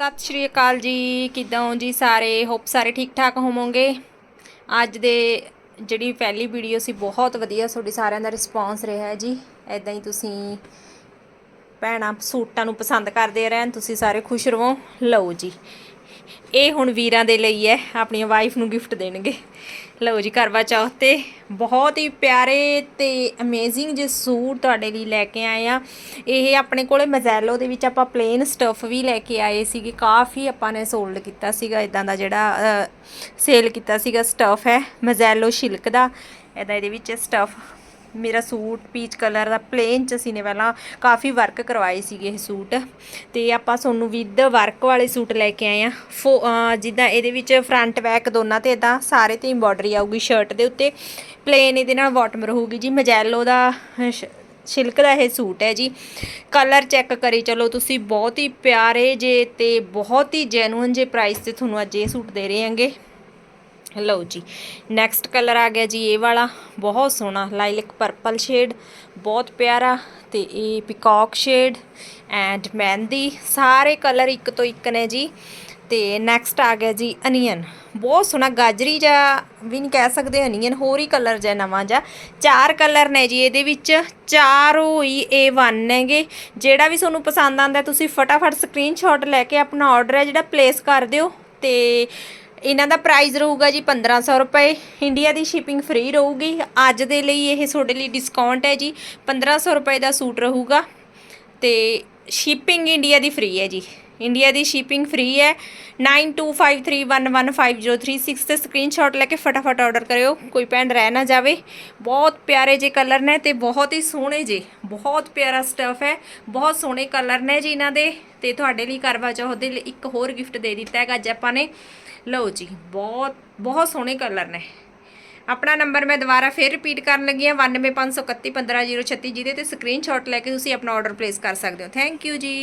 ਸਤਿ ਸ਼੍ਰੀ ਅਕਾਲ ਜੀ, ਕਿੱਦਾਂ ਹੋ ਜੀ ਸਾਰੇ? ਹੋਪ ਸਾਰੇ ਠੀਕ ਠਾਕ ਹੋਵੋਗੇ। ਅੱਜ ਦੇ ਜਿਹੜੀ ਪਹਿਲੀ ਵੀਡੀਓ ਸੀ, ਬਹੁਤ ਵਧੀਆ ਤੁਹਾਡੀ ਸਾਰਿਆਂ ਦਾ ਰਿਸਪੌਂਸ ਰਿਹਾ ਹੈ ਜੀ। ਐਦਾਂ ਹੀ ਤੁਸੀਂ ਭੈਣਾਂ ਸੂਟਾਂ ਨੂੰ ਪਸੰਦ ਕਰਦੇ ਰਹਿਣ, ਤੁਸੀਂ ਸਾਰੇ ਖੁਸ਼ ਰਹੋ। ਲਓ ਜੀ, ਇਹ ਹੁਣ ਵੀਰਾਂ ਦੇ ਲਈ ਹੈ ਆਪਣੀ ਵਾਈਫ ਨੂੰ ਗਿਫਟ ਦੇਣਗੇ। ਲਓ ਜੀ ਕਰਵਾ ਚੌਥ ਤੇ ਬਹੁਤ ਹੀ ਪਿਆਰੇ ਤੇ ਅਮੇਜ਼ਿੰਗ ਜੇ ਸੂਟ ਤੁਹਾਡੇ ਲਈ ਲੈ ਕੇ ਆਏ ਆ ਇਹ ਆਪਣੇ ਕੋਲੇ ਮਜ਼ੈਲੋ ਦੇ ਵਿੱਚ ਆਪਾਂ ਪਲੇਨ ਸਟਫ ਵੀ ਲੈ ਕੇ ਆਏ ਸੀਗੇ। ਕਾਫੀ ਆਪਾਂ ਨੇ ਸੋਲਡ ਕੀਤਾ ਸੀਗਾ ਇਦਾਂ ਦਾ ਜਿਹੜਾ ਸੇਲ ਕੀਤਾ ਸੀਗਾ ਸਟਫ ਹੈ ਮਜ਼ੈਲੋ ਸ਼ਿਲਕ ਦਾ। ਇਦਾਂ ਇਹਦੇ ਵਿੱਚ ਸਟਫ ਮੇਰਾ ਸੂਟ ਪੀਚ ਕਲਰ ਦਾ ਪਲੇਨ ਚ ਸੀ ਨੇ ਪਹਿਲਾਂ ਕਾਫੀ ਵਰਕ ਕਰਵਾਏ ਸੀਗੇ ਇਹ ਸੂਟ। ਤੇ ਆਪਾਂ ਤੁਹਾਨੂੰ ਵਿਦ ਵਰਕ ਵਾਲੇ ਸੂਟ ਲੈ ਕੇ ਆਏ ਆ। ਫੋ- ਜਿੱਦਾਂ ਇਹਦੇ ਵਿੱਚ ਫਰੰਟ ਬੈਕ ਦੋਨਾਂ ਤੇ ਇਦਾਂ ਸਾਰੇ ਤੇ ਐਮਬੋਡਰੀ ਆਊਗੀ ਸ਼ਰਟ ਦੇ ਉੱਤੇ। ਪਲੇਨ ਇਹਦੇ ਨਾਲ ਬਾਟਮ ਰਹੂਗੀ ਜੀ। ਮਜੈਲੋ ਦਾ ਸ਼- ਸ਼ਿਲਕ ਦਾ ਇਹ ਸੂਟ ਹੈ ਜੀ। ਕਲਰ ਚੈੱਕ ਕਰੀ ਚਲੋ ਤੁਸੀਂ। ਬਹੁਤ ਹੀ ਪਿਆਰੇ ਜੇ ਤੇ ਬਹੁਤ ਹੀ ਜੈਨੂਇਨ ਜੇ ਪ੍ਰਾਈਸ ਤੇ ਤੁਹਾਨੂੰ ਅੱਜ ਇਹ ਸੂਟ ਦੇ ਰਹੇ ਹਾਂਗੇ। ਲਓ ਜੀ। ਨੈਕਸਟ ਕਲਰ ਆ ਗਿਆ ਜੀ ਇਹ ਵਾਲਾ। ਬਹੁਤ ਸੋਹਣਾ ਲਾਈਲਕ ਪਰਪਲ ਸ਼ੇਡ ਬਹੁਤ ਪਿਆਰਾ। ਤੇ ਇਹ ਪਿਕੌਕ ਸ਼ੇਡ ਐਂਡ ਮਹਿੰਦੀ, ਸਾਰੇ ਕਲਰ ਇੱਕ ਤੋਂ ਇੱਕ ਨੇ ਜੀ। ਤੇ ਨੈਕਸਟ ਆ ਗਿਆ ਜੀ ਅਨੀਅਨ ਬਹੁਤ ਸੋਹਣਾ, ਗਾਜਰੀ ਜਾਂ ਵੀ ਨਹੀਂ ਕਹਿ ਸਕਦੇ ਅਨੀਅਨ ਹੋਰ ਹੀ ਕਲਰ ਜਿਹਾ ਨਵਾਂ ਜਿਹਾ। ਚਾਰ ਕਲਰ ਨੇ ਜੀ ਇਹਦੇ ਵਿੱਚ। ਚਾਰੋਂ ਹੀ A1 ਹੈਗੇ ਜਿਹੜਾ ਵੀ ਤੁਹਾਨੂੰ ਪਸੰਦ ਆਂਦਾ ਤੁਸੀਂ ਫਟਾਫਟ ਸਕਰੀਨਸ਼ਾਟ ਲੈ ਕੇ ਆਪਣਾ ਆਰਡਰ ਹੈ ਜਿਹੜਾ ਪਲੇਸ ਕਰ ਦਿਓ। ਤੇ ਇਹਨਾਂ ਦਾ ਪ੍ਰਾਈਸ ਰਹੂਗਾ ਜੀ 1500 ਰੁਪਏ। ਇੰਡੀਆ ਦੀ ਸ਼ਿਪਿੰਗ ਫ੍ਰੀ ਰਹੂਗੀ। ਅੱਜ ਦੇ ਲਈ ਇਹ ਤੁਹਾਡੇ ਲਈ ਡਿਸਕਾਊਂਟ ਹੈ ਜੀ। 1500 ਰੁਪਏ ਦਾ ਸੂਟ ਰਹੂਗਾ। ਤੇ ਸ਼ਿਪਿੰਗ ਇੰਡੀਆ ਦੀ ਫ੍ਰੀ ਹੈ ਜੀ। ਇੰਡੀਆ ਦੀ ਸ਼ਿਪਿੰਗ ਫ੍ਰੀ ਹੈ। 9253115036 ਤੇ ਸਕਰੀਨਸ਼ਾਟ ਲੈ ਕੇ ਫਟਾਫਟ ਆਰਡਰ ਕਰਿਓ। ਕੋਈ ਭੈਣ ਰਹਿ ਨਾ ਜਾਵੇ। ਬਹੁਤ ਪਿਆਰੇ ਜੇ ਕਲਰ ਨੇ ਤੇ ਬਹੁਤ ਹੀ ਸੋਹਣੇ ਜੇ। ਬਹੁਤ ਪਿਆਰਾ ਸਟਫ ਹੈ। ਬਹੁਤ ਸੋਹਣੇ ਕਲਰ ਨੇ ਜੀ ਇਹਨਾਂ ਦੇ। ਤੇ ਤੁਹਾਡੇ ਲਈ ਕਰਵਾ ਚੌਥ ਦੇ ਲਈ ਇੱਕ ਹੋਰ ਗਿਫਟ ਦੇ ਦਿੱਤਾ ਹੈਗਾ ਅੱਜ ਆਪਾਂ ਨੇ। ਲਓ ਜੀ, ਬਹੁਤ ਬਹੁਤ ਸੋਹਣੇ ਕਲਰ ਨੇ। ਆਪਣਾ ਨੰਬਰ ਮੈਂ ਦੁਬਾਰਾ ਫਿਰ ਰਿਪੀਟ ਕਰਨ ਲੱਗੀ ਹਾਂ 91531151036 ਜਿਹਦੇ ਤੇ ਸਕਰੀਨਸ਼ਾਟ ਲੈ ਕੇ ਤੁਸੀਂ ਆਪਣਾ ਆਰਡਰ ਪਲੇਸ ਕਰ ਸਕਦੇ ਹੋ। ਥੈਂਕ ਯੂ ਜੀ।